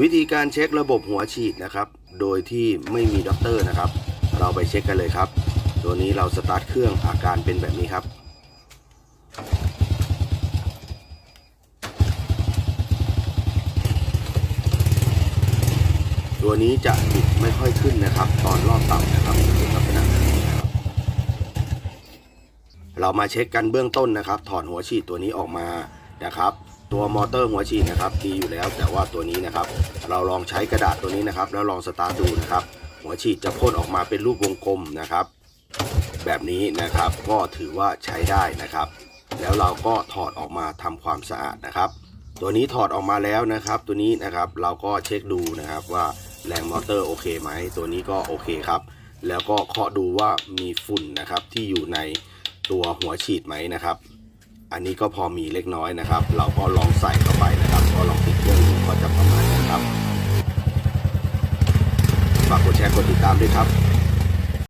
วิธีการเช็คระบบหัวฉีดนะครับ โดยที่ไม่มีด็อกเตอร์นะครับ เราไปเช็คกันเลยครับ ตัวนี้เราสตาร์ทเครื่องอาการเป็นแบบนี้ครับ ตัวนี้จะบิดไม่ค่อยขึ้นนะครับ ตอนรอบต่ำนะครับจะเป็นลักษณะแบบนี้นะครับ เรามาเช็คกันเบื้องต้นนะครับ ถอดหัวฉีดตัวนี้ออกมานะครับ ตัวมอเตอร์หัวฉีดนะครับดีอยู่แล้วแต่ว่าตัวนี้นะครับ เราลองใช้กระดาษตัวนี้นะครับ แล้วลองสตาร์ทดูนะครับ หัวฉีดจะพ่นออกมาเป็นรูปวงกลมนะครับ แบบนี้นะครับก็ถือว่าใช้ได้นะครับ แล้วเราก็ถอดออกมาทำความสะอาดนะครับ ตัวนี้ถอดออกมาแล้วนะครับ ตัวนี้นะครับเราก็เช็คดูนะครับว่าแรงมอเตอร์โอเคไหมตัวนี้ก็โอเคครับ แล้วก็เคาะดูว่ามีฝุ่นนะครับที่อยู่ในตัวหัวฉีดไหมนะครับ อันนี้ก็พอมีเล็กน้อยนะครับ เราก็ลองใส่เข้าไปนะครับก็ลองติดเครื่องดูก็จะประมาณนี้ครับฝากกดแชร์กดติดตามด้วยครับ